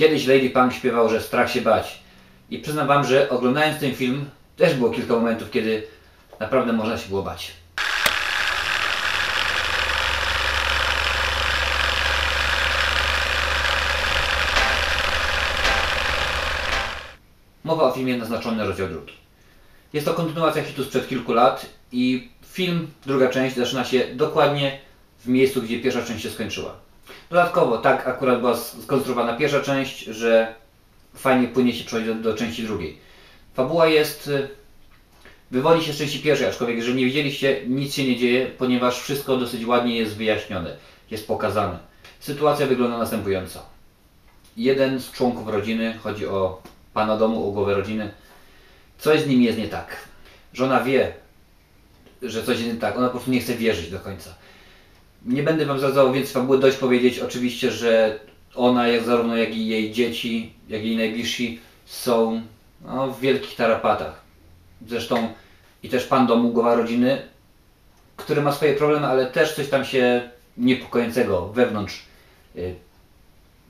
Kiedyś Lady Punk śpiewał, że strach się bać. I przyznam wam, że oglądając ten film też było kilka momentów, kiedy naprawdę można się było bać. Mowa o filmie Naznaczony rozdział drugi. Jest to kontynuacja hitu sprzed kilku lat i film, druga część, zaczyna się dokładnie w miejscu, gdzie pierwsza część się skończyła. Dodatkowo tak akurat była skonstruowana pierwsza część, że fajnie płynie się przechodzi do, do części drugiej. Fabuła jest... y, Wywodzi się z części pierwszej, aczkolwiek jeżeli nie widzieliście, nic się nie dzieje, ponieważ wszystko dosyć ładnie jest wyjaśnione, jest pokazane. Sytuacja wygląda następująco. Jeden z członków rodziny, chodzi o pana domu, o głowę rodziny, coś z nim jest nie tak. Żona wie, że coś jest nie tak, ona po prostu nie chce wierzyć do końca. Nie będę Wam zdradzał więcej fabuły, dość powiedzieć oczywiście, że ona, jak zarówno jak i jej dzieci, jak i jej najbliżsi są no, w wielkich tarapatach. Zresztą i też pan domu, głowa rodziny, który ma swoje problemy, ale też coś tam się niepokojącego wewnątrz y,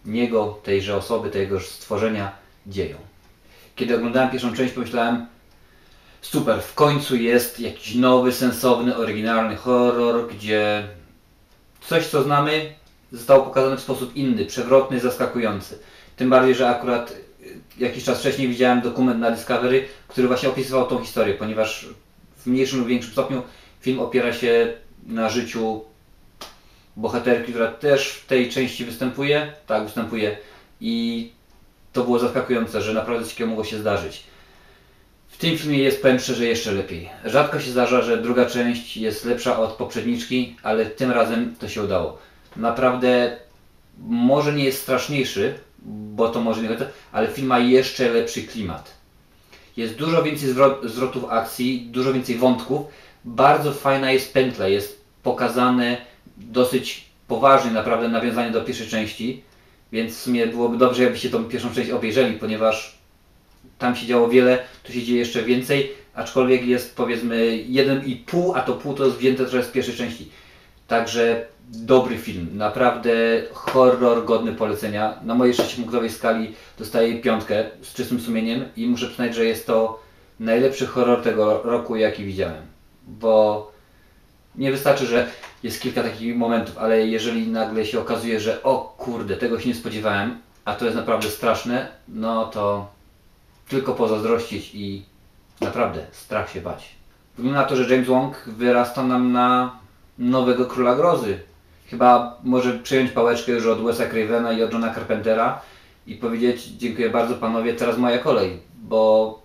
niego, tejże osoby, tego stworzenia dzieją. Kiedy oglądałem pierwszą część, pomyślałem, super, w końcu jest jakiś nowy, sensowny, oryginalny horror, gdzie coś, co znamy, zostało pokazane w sposób inny, przewrotny, zaskakujący. Tym bardziej, że akurat y, jakiś czas wcześniej widziałem dokument na Discovery, który właśnie opisywał tą historię, ponieważ w mniejszym lub większym stopniu film opiera się na życiu bohaterki, która też w tej części występuje, tak, występuje i to było zaskakujące, że naprawdę takiego mogło się zdarzyć. Tym filmie jest, powiem szczerze, jeszcze lepiej. Rzadko się zdarza, że druga część jest lepsza od poprzedniczki, ale tym razem to się udało. Naprawdę, może nie jest straszniejszy, bo to może nie ale film ma jeszcze lepszy klimat. Jest dużo więcej zwrot, zwrotów akcji, dużo więcej wątków. Bardzo fajna jest pętla, jest pokazane dosyć poważnie naprawdę nawiązanie do pierwszej części, więc w sumie byłoby dobrze, jakbyście tą pierwszą część obejrzeli, ponieważ tam się działo wiele, tu się dzieje jeszcze więcej, aczkolwiek jest powiedzmy 1,5, a to pół to jest wzięte trochę z pierwszej części. Także dobry film, naprawdę horror godny polecenia. Na mojej 6-punktowej skali dostaję piątkę z czystym sumieniem i muszę przyznać, że jest to najlepszy horror tego roku, jaki widziałem. Bo nie wystarczy, że jest kilka takich momentów, ale jeżeli nagle się okazuje, że o kurde, tego się nie spodziewałem, a to jest naprawdę straszne, no to tylko pozazdrościć i naprawdę strach się bać. Wygląda na to, że James Wong wyrasta nam na nowego króla grozy. Chyba może przyjąć pałeczkę już od Wes'a Cravena i od Johna Carpentera i powiedzieć dziękuję bardzo panowie, teraz moja kolej, bo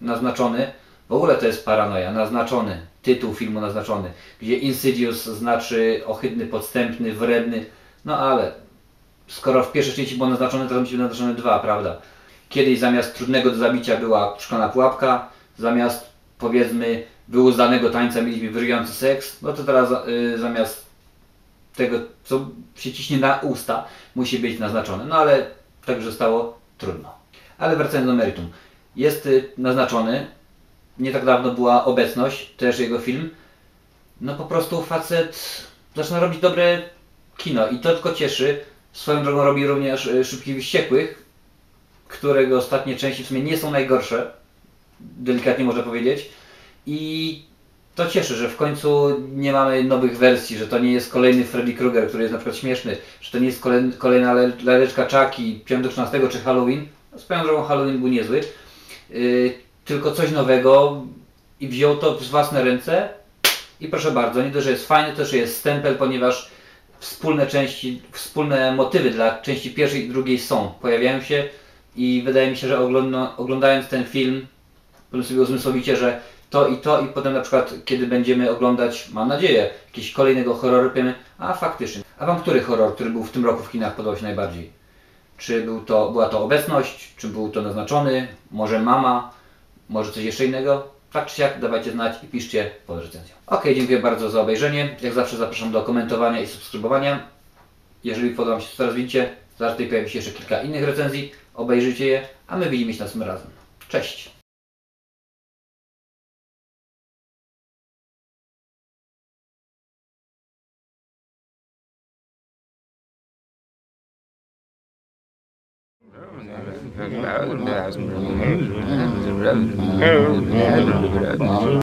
naznaczony, w ogóle to jest paranoja, naznaczony, tytuł filmu naznaczony, gdzie Insidious znaczy ohydny, podstępny, wredny, no ale skoro w pierwszej części było naznaczone, to musi być naznaczone dwa, prawda? Kiedyś zamiast trudnego do zabicia była szklana pułapka, zamiast powiedzmy wyuzdanego tańca mieliśmy wyryjący seks, no to teraz y, zamiast tego, co się ciśnie na usta, musi być naznaczone. No ale tak zostało, trudno. Ale wracając do meritum. Jest y, naznaczony, nie tak dawno była obecność, też jego film. No po prostu facet zaczyna robić dobre kino i to tylko cieszy. Swoją drogą robi również y, Szybkich Wściekłych, którego ostatnie części w sumie nie są najgorsze, delikatnie można powiedzieć. I to cieszy, że w końcu nie mamy nowych wersji, że to nie jest kolejny Freddy Krueger, który jest na przykład śmieszny, że to nie jest kolejna, kolejna le- laleczka Chucky, 5-13 czy Halloween. No, Swoją drogą Halloween był niezły. Yy, tylko coś nowego i wziął to w własne ręce i proszę bardzo, nie dość, że jest fajny, też jest stempel, ponieważ wspólne części, wspólne motywy dla części pierwszej i drugiej są, pojawiają się i wydaje mi się, że ogląda, oglądając ten film, powiem sobie uzmysłowicie, że to i to i potem na przykład, kiedy będziemy oglądać, mam nadzieję, jakiegoś kolejnego horroru, powiemy, a faktycznie. A Wam który horror, który był w tym roku w kinach podobał się najbardziej? Czy był to, była to obecność, czy był to naznaczony, może mama, może coś jeszcze innego? Tak czy siak, dawajcie znać i piszcie pod recenzją. Ok, dziękuję bardzo za obejrzenie. Jak zawsze zapraszam do komentowania i subskrybowania. Jeżeli podoba mi się, to teraz widzicie, zaraz tutaj pojawi się jeszcze kilka innych recenzji. Obejrzyjcie je, a my widzimy się następnym razem. Cześć! No, Thank you.